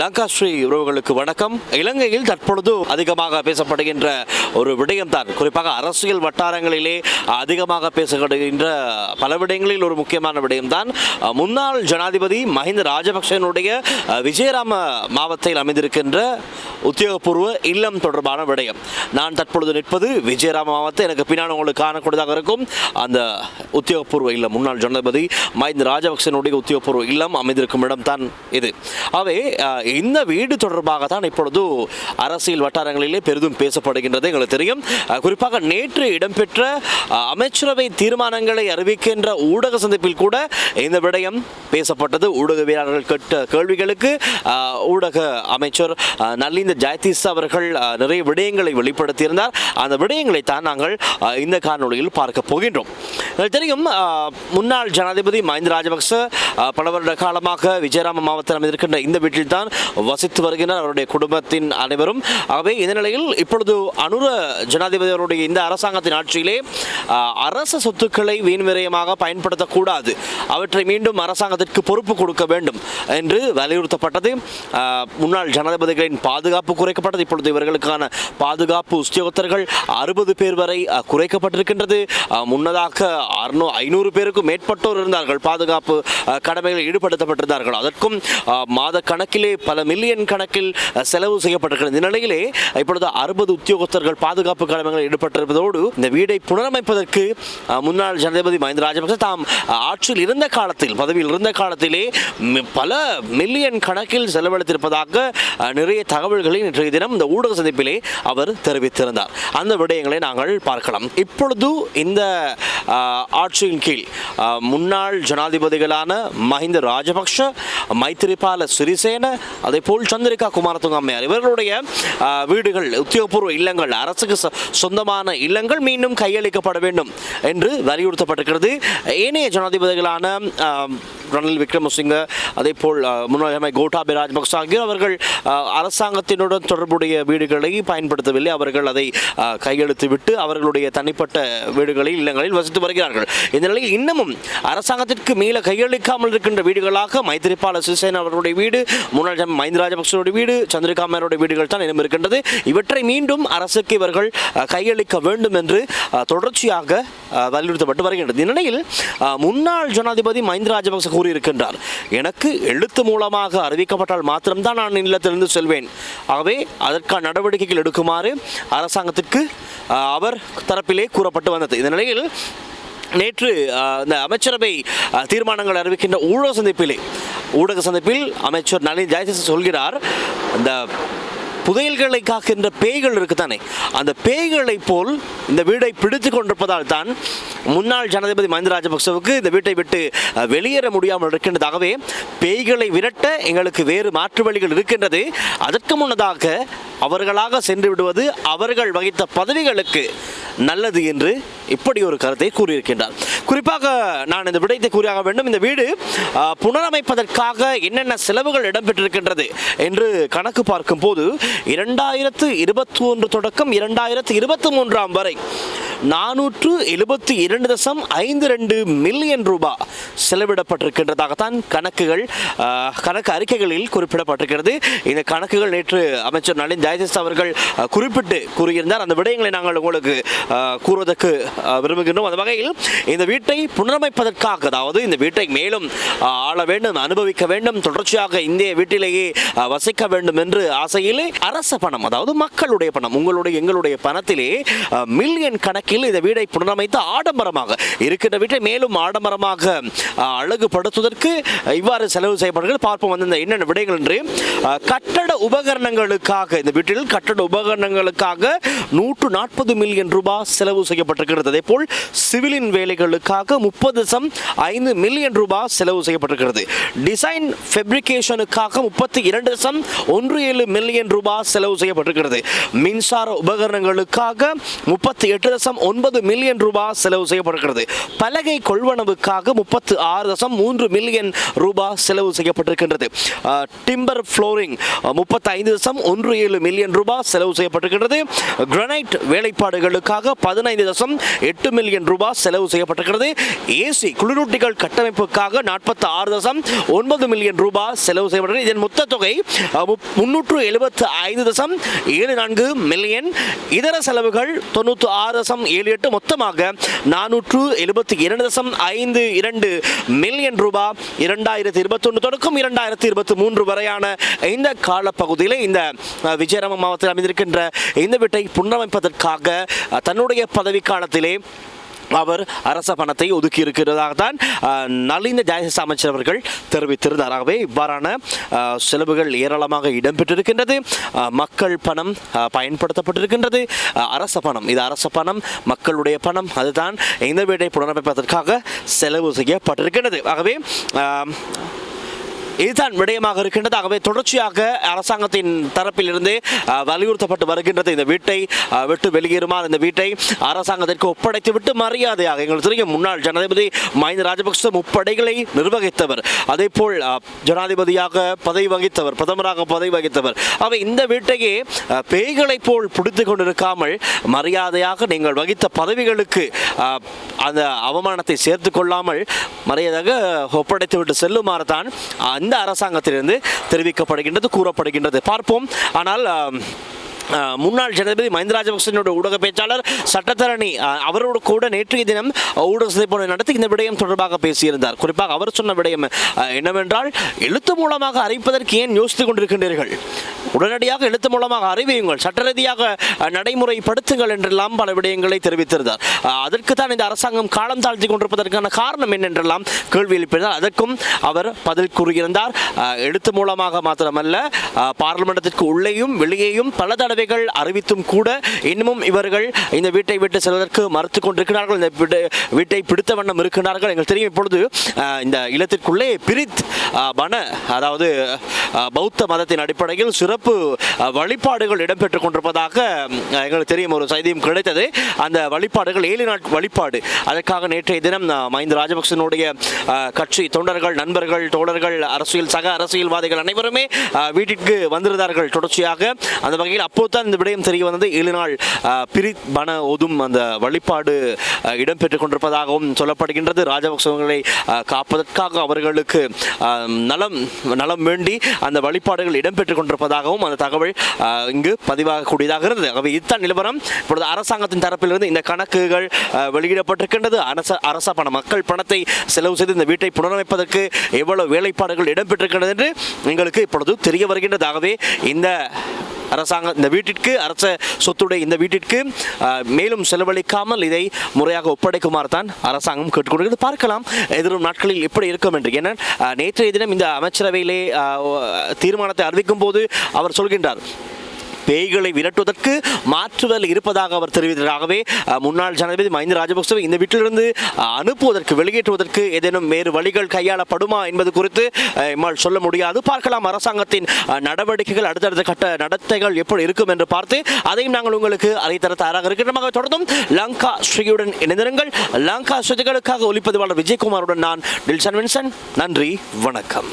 லங்காஸ்ரீ உறவுகளுக்கு வணக்கம். இலங்கையில் தற்பொழுது அதிகமாக பேசப்படுகின்ற ஒரு விடயம்தான். குறிப்பாக அரசியல் வட்டாரங்களிலே அதிகமாக பேசப்படுகின்ற பல விடயங்களில் ஒரு முக்கியமான விடயம்தான். முன்னாள் ஜனாதிபதி மஹிந்த ராஜபக்சனுடைய விஜயராம மாவட்டத்தில் அமைந்திருக்கின்ற உத்தியோகபூர்வ இல்லம் தொடர்பான விடயம். நான் தற்பொழுது நிற்பது விஜயராம மாவட்டம் எனக்கு பின்னால் உங்களுக்கு காணக்கூடியதாக இருக்கும். அந்த உத்தியோகபூர்வ இல்லம் முன்னாள் ஜனாதிபதி மஹிந்த ராஜபக்சனுடைய உத்தியோகபூர்வ இல்லம் அமைந்திருக்கும் இடம்தான் இது. ஆகவே இந்த வீடு தொடர்பாக தான் இப்பொழுது அரசியல் வட்டாரங்களிலே பெரிதும் பேசப்படுகின்றது எங்களுக்கு தெரியும். குறிப்பாக நேற்று இடம்பெற்ற அமைச்சரவை தீர்மானங்களை அறிவிக்கின்ற ஊடக சந்திப்பில் கூட இந்த விடயம் பேசப்பட்டது. ஊடகவியலாளர்கள் கேட்ட கேள்விகளுக்கு ஊடக அமைச்சர் அஹ், நலிந்த ஜெயதீஸ் அவர்கள் நிறைய விடயங்களை வெளிப்படுத்தியிருந்தார். அந்த விடயங்களை தான் நாங்கள் இந்த காணொலியில் பார்க்க போகின்றோம். தெரியும் முன்னாள் ஜனாதிபதி மஹிந்த ராஜபக்ச பல வருட காலமாக விஜயராம மாவட்டத்தில் அமைந்திருக்கின்ற இந்த வீட்டில் தான் வசித்து வருகின்றனர் அவருடைய குடும்பத்தின் அனைவரும். ஆகவே இந்த நிலையில் இப்பொழுது அனுர ஜனாதிபதி அவருடைய இந்த அரசாங்கத்தின் ஆட்சியிலே அரச சொத்துக்களை வீண்விரயமாக பயன்படுத்தக்கூடாது. அவற்றை மீண்டும் அரசாங்கத்திற்கு பொறுப்பு கொடுக்க வேண்டும் என்று வலியுறுத்தப்பட்டது. முன்னாள் ஜனாதிபதிகளின் பாதுகாப்பு குறைக்கப்பட்டது. இப்பொழுது இவர்களுக்கான பாதுகாப்பு உத்தியோகத்தர்கள் அறுபது பேர் வரை குறைக்கப்பட்டிருக்கின்றது. முன்னதாக அறுநூ ஐநூறு பேருக்கும் மேற்பட்டோர் இருந்தார்கள். பாதுகாப்பு கடமைகள் கடமைகளில் ஈடுபடுத்தப்பட்டிருந்தார்கள். அதற்கும் மாத கணக்கிலே பல மில்லியன் கணக்கில் செலவு செய்யப்பட்டிருக்கிறது. இந்த நிலையிலே இப்பொழுது அறுபது உத்தியோகத்தர்கள் பாதுகாப்பு கடமைகளில் ஈடுபட்டிருப்பதோடு இந்த வீடை புனரமைப்பதற்கு முன்னாள் ஜனாதிபதி மஹிந்த ராஜபக்சே தாம் ஆட்சியில் இருந்த காலத்தில் பதவியில் இருந்த காலத்திலே பல மில்லியன் கணக்கில் செலவழித்திருப்பதாக நிறைய தகவல்கள் நேற்றைய தினம் இந்த ஊடக சந்திப்பிலே அவர் தெரிவித்திருந்தார். அந்த விடயங்களை நாங்கள் பார்க்கலாம். இப்பொழுது இந்த ஆட்சியின் கீழ் முன்னாள் ஜனாதிபதிகளான மஹிந்த ராஜபக்ஷ மைத்திரிபால சிறிசேன அதே போல் சந்திரிகா குமாரதுங்க அம்மையார் இவர்களுடைய வீடுகள் உத்தியோகபூர்வ இல்லங்கள் அரசுக்கு சொந்தமான இல்லங்கள் மீண்டும் கையளிக்கப்பட வேண்டும் என்று வலியுறுத்தப்பட்டிருக்கிறது. ஏனைய ஜனாதிபதிகளான ரணில் விக்ரமசிங்க அதே போல் முன்னாள் கோட்டாபி ராஜபக்ச ஆகியோர் அவர்கள் அரசாங்கத்தின் அதனுடன் தொடர்புடைய வீடுகளை பயன்படுத்தவில்லை. அவர்கள் அதை கையெழுத்துவிட்டு கையெழுத்து விட்டு அவர்களுடைய தனிப்பட்ட வீடுகளில் இல்லங்களில் வசித்து வருகிறார்கள். இந்த நிலையில் இன்னமும் அரசாங்கத்திற்கு மீள கையளிக்காமல் இருக்கின்ற வீடுகளாக மைத்திரிபால சிறிசேன அவர்களுடைய வீடு முன்னாள் மஹிந்த ராஜபக்சனுடைய வீடு சந்திரிகா மேயருடைய வீடுகள் தான் இடம் இருக்கின்றது. இவற்றை மீண்டும் அரசுக்கு இவர்கள் கையளிக்க வேண்டும் என்று தொடர்ச்சியாக வலியுறுத்தப்பட்டு வருகின்றது. இந்நிலையில் முன்னாள் ஜனாதிபதி மஹிந்த ராஜபக்ச கூறியிருக்கின்றார் எனக்கு எழுத்து மூலமாக அறிவிக்கப்பட்டால் மாத்திரம்தான் நான் இல்லத்திலிருந்து செல்வேன். ஆகவே அதற்கான நடவடிக்கைகள் எடுக்குமாறு அரசாங்கத்திற்கு அவர் தரப்பிலே கூறப்பட்டு வந்தது. இந்த நிலையில் நேற்று இந்த அமைச்சரவை தீர்மானங்கள் அறிவிக்கின்ற ஊடக சந்திப்பிலே ஊடக சந்திப்பில் அமைச்சர் நளின் ஜெயதிஸ் சொல்கிறார் இந்த புதையல்களை காக்கின்ற பேய்கள் இருக்குதானே? அந்த பேய்களை போல் இந்த வீடை பிடித்து கொண்டிருப்பதால் தான் முன்னாள் ஜனாதிபதி மஹிந்த ராஜபக்சவுக்கு இந்த வீட்டை விட்டு வெளியேற முடியாமல் இருக்கின்றதாகவே பேய்களை விரட்ட எங்களுக்கு வேறு மாற்று வழிகள் இருக்கின்றது. அதற்கு முன்னதாக அவர்களாக சென்று விடுவது அவர்கள் வகித்த பதவிகளுக்கு நல்லது என்று இப்படி ஒரு கருத்தை கூறியிருக்கின்றார். குறிப்பாக நான் இந்த விடயத்தை கூறியாக வேண்டும். இந்த வீடு புனரமைப்பதற்காக என்னென்ன செலவுகள் இடம்பெற்றிருக்கின்றது என்று கணக்கு பார்க்கும் போது இரண்டாயிரத்து இருபத்தி ஒன்று தொடக்கம் இரண்டாயிரத்து இருபத்தி மூன்றாம் வரை நானூற்று எழுபத்தி இரண்டு தசம் ஐந்து ரெண்டு மில்லியன் ரூபாய் செலவிடப்பட்டிருக்கின்றதாகத்தான் கணக்குகள் கணக்கு அறிக்கைகளில் குறிப்பிடப்பட்டிருக்கிறது. இந்த கணக்குகள் நேற்று அமைச்சர் நளின் ஜெயதிஸ் அவர்கள் குறிப்பிட்டு கூறியிருந்தார். அந்த விடயங்களை நாங்கள் உங்களுக்கு கூறுவதற்கு விரும்புகின்றோம். அந்த வகையில் இந்த வீட்டை புனரமைப்பதற்காக அதாவது இந்த வீட்டை மேலும் ஆள வேண்டும் அனுபவிக்க வேண்டும் தொடர்ச்சியாக இந்திய வீட்டிலேயே வசிக்க வேண்டும் என்று ஆசையிலே அரச பணம் அதாவது மக்களுடைய பணம் உங்களுடைய எங்களுடைய பணத்திலே மில்லியன் கணக்கில் இந்த வீடை புனரமைத்து ஆடம்பரமாக இருக்கின்ற வீட்டை மேலும் ஆடம்பரமாக அழகுபடுத்துவதற்கு இவ்வாறு செலவு செய்யப்படுகிறது. பார்ப்போம் வந்து இந்த என்னென்ன விடயங்கள் என்று. கட்டட உபகரணங்களுக்காக இந்த வீட்டில் கட்டட உபகரணங்களுக்காக நூற்று நாற்பது மில்லியன் ரூபாய் செலவு செய்யப்பட்டிருக்கிறது. அதே போல் சிவிலின் வேலைகளுக்காக முப்பது தசம் ஐந்து மில்லியன் ரூபாய் செலவு செய்யப்பட்டிருக்கிறது. டிசைன் ஃபெப்ரிகேஷனுக்காக முப்பத்தி இரண்டு தசம் ஒன்று ஏழு மில்லியன் ரூபாய் செலவு செய்யப்பட்டிருக்கிறது. மின்சார உபகரணங்களுக்காக முப்பத்தி எட்டு தசம் ஒன்பது மில்லியன் ரூபாய் செலவு செய்யப்படுகிறது பலகை கொள்வனவுக்காக முப்பத்து ஆறு தசம் மூன்று மில்லியன் ரூபாய் செலவு செய்யப்பட்டிருக்கின்றது. டிம்பர் ஃப்ளோரிங் முப்பத்தி ஐந்து தசம் ஒன்று ஏழு மில்லியன் ரூபாய் செலவு செய்யப்பட்டிருக்கின்றது. கிரனைட் வேலைப்பாடுகளுக்காக பதினைந்து தசம் எட்டு மில்லியன் ரூபாய் செலவு செய்யப்பட்டிருக்கிறது. ஏசி குளிரூட்டிகள் கட்டமைப்புக்காக நாற்பத்தி ஆறு தசம் ஒன்பது மில்லியன் ரூபாய் செலவு செய்யப்பட்டிருக்கிறது. இதன் மொத்த தொகை முன்னூற்று எழுபத்து ஐந்து தசம் ஏழு நான்கு மில்லியன். இதர செலவுகள் தொண்ணூற்று ஆறு தசம் ஏழு எட்டு மொத்தமாக நானூற்று எழுபத்தி இரண்டு தசம் ஐந்து இரண்டு மில்லியன் ரூபாய் இரண்டாயிரத்தி இருபத்தொன்று தொடக்கம் இரண்டாயிரத்தி இருபத்தி மூன்று வரையான இந்த காலப்பகுதியில் இந்த அஹ், விஜயராம மாவட்டத்தில் அமைந்திருக்கின்ற இந்த வீட்டை புனரமைப்பதற்காக தன்னுடைய பதவி காலத்திலே அவர் அரச பணத்தை ஒதுக்கி இருக்கிறதாகத்தான் அஹ், நலிந்த ஜெயசஸ் அமைச்சர் அவர்கள் தெரிவித்திருந்தார் ஆகவே இவ்வாறான செலவுகள் ஏராளமாக இடம்பெற்றிருக்கின்றது. மக்கள் பணம் பயன்படுத்தப்பட்டிருக்கின்றது. அரச பணம் இது அரச பணம் மக்களுடைய பணம் அதுதான் இந்த வீட்டை புனரமைப்பதற்காக செலவு செய்யப்பட்டிருக்கின்றது. ஆகவே இதுதான் விடயமாக இருக்கின்றது. ஆகவே தொடர்ச்சியாக அரசாங்கத்தின் தரப்பிலிருந்து வலியுறுத்தப்பட்டு வருகின்றது. இந்த வீட்டை விட்டு வெளியேறுமாறு இந்த வீட்டை அரசாங்கத்திற்கு ஒப்படைத்து விட்டு மரியாதையாக எங்களுக்கு தெரியும். முன்னாள் ஜனாதிபதி மஹிந்த ராஜபக்ச முப்படைகளை நிர்வகித்தவர். அதே போல் ஜனாதிபதியாக பதவி வகித்தவர் பிரதமராக பதவி வகித்தவர். அவை இந்த வீட்டையே பேய்களை பேய்களைப் போல் பிடித்து கொண்டிருக்காமல் மரியாதையாக நீங்கள் வகித்த பதவிகளுக்கு அந்த அவமானத்தை சேர்த்து கொள்ளாமல் மறையதாக ஒப்படைத்து விட்டு செல்லுமாறு தான் அந்த அரசாங்கத்திலிருந்து தெரிவிக்கப்படுகின்றது கூறப்படுகின்றது. பார்ப்போம். ஆனால் முன்னாள் ஜனாதிபதி மஹிந்த ராஜபக்சனுடைய ஊடக பேச்சாளர் சட்டத்தரணி அவரோடு கூட நேற்றைய தினம் ஊடக சந்திப்பு நடத்தி இந்த விடயம் தொடர்பாக பேசியிருந்தார். குறிப்பாக அவர் சொன்ன விடயம் என்னவென்றால் எழுத்து மூலமாக அறிவிப்பதற்கு ஏன் யோசித்துக் கொண்டிருக்கின்றீர்கள்? உடனடியாக எழுத்து மூலமாக அறிவியுங்கள் சட்ட ரீதியாக நடைமுறைப்படுத்துங்கள் என்றெல்லாம் பல விடயங்களை தெரிவித்திருந்தார். அதற்கு தான் இந்த அரசாங்கம் காலம் தாழ்த்தி கொண்டிருப்பதற்கான காரணம் என்னென்றெல்லாம் கேள்வி எழுப்பினார் அதற்கும் அவர் பதில் கூறியிருந்தார். எழுத்து மூலமாக மாத்திரமல்ல பாராளுமன்றத்திற்கு உள்ளேயும் வெளியேயும் பல மாணவிகள் அறிவித்தும் கூட இன்னமும் இவர்கள் இந்த வீட்டை விட்டு செல்வதற்கு மறுத்து கொண்டிருக்கிறார்கள். இந்த வீட்டை- பிடித்த வண்ணம் இருக்கிறார்கள். எங்களுக்கு தெரியும் இப்பொழுது இந்த இல்லத்திற்குள்ளே பிரித் பன அதாவது பௌத்த மதத்தின் அடிப்படையில் சிறப்பு வழிபாடுகள் இடம்பெற்றுக் கொண்டிருப்பதாக எங்களுக்கு தெரியும். ஒரு செய்தியும் கிடைத்தது. அந்த வழிபாடுகள் ஏழு நாட் வழிபாடு. அதற்காக நேற்றைய தினம் மஹிந்த ராஜபக்சனுடைய கட்சி தொண்டர்கள் நண்பர்கள் தோழர்கள் அரசியல் சக அரசியல்வாதிகள் அனைவருமே வீட்டிற்கு வந்திருந்தார்கள். தொடர்ச்சியாக அந்த வகையில் அப்போதுதான் இந்த விடயம் தெரிய வந்தது. ஏழு நாள் அஹ், பிரித் ஒதும் அந்த வழிபாடு இடம்பெற்றுக் கொண்டிருப்பதாகவும் சொல்லப்படுகின்றது. ராஜபக்சவங்களை காப்பதற்காக அவர்களுக்கு நலம் நலம் வேண்டி அந்த வழிபாடுகள் இடம்பெற்றுக் கொண்டிருப்பதாகவும் அந்த தகவல் இங்கு பதிவாகக்கூடியதாக இருந்தது. ஆகவே இதுதான் நிலவரம். இப்பொழுது அரசாங்கத்தின் தரப்பிலிருந்து இந்த கணக்குகள் வெளியிடப்பட்டிருக்கின்றது. அரச அரச பண மக்கள் பணத்தை செலவு செய்து இந்த வீட்டை புனரமைப்பதற்கு எவ்வளவு வேலைப்பாடுகள் இடம்பெற்றிருக்கின்றது என்று எங்களுக்கு இப்பொழுது தெரிய வருகின்றது. ஆகவே இந்த அரசாங்கம் இந்த வீட்டிற்கு அரச சொத்துடைய இந்த வீட்டிற்கு மேலும் செலவழிக்காமல் இதை முறையாக ஒப்படைக்குமாறு தான் அரசாங்கம் கேட்டுக்கொண்டு பார்க்கலாம் எதிரும் நாட்களில் எப்படி இருக்கும் என்று. ஏன்னா நேற்றைய தினம் இந்த அமைச்சரவையிலே தீர்மானத்தை அறிவிக்கும் போது அவர் சொல்கின்றார். பேய்களை விரட்டுவதற்கு மாற்றுதல் இருப்பதாக அவர் தெரிவித்ததாகவே முன்னாள் ஜனாதிபதி மஹிந்த ராஜபக்சவை இந்த வீட்டிலிருந்து அனுப்புவதற்கு வெளியேற்றுவதற்கு ஏதேனும் வேறு வழிகள் கையாளப்படுமா என்பது குறித்து எம்மால் சொல்ல முடியாது. பார்க்கலாம் அரசாங்கத்தின் நடவடிக்கைகள் அடுத்தடுத்த கட்ட நடத்தைகள் எப்படி இருக்கும் என்று பார்த்து அதையும் நாங்கள் உங்களுக்கு அழைத்தர தயாராக இருக்கின்றமாக தொடர்ந்தும் லங்கா ஸ்ரீயுடன் இணைந்திருங்கள். லங்கா ஸ்ருதிகளுக்காக ஒலிப்பதிவாளர் விஜயகுமாருடன் நான் டில்சன் வின்சன் நன்றி வணக்கம்.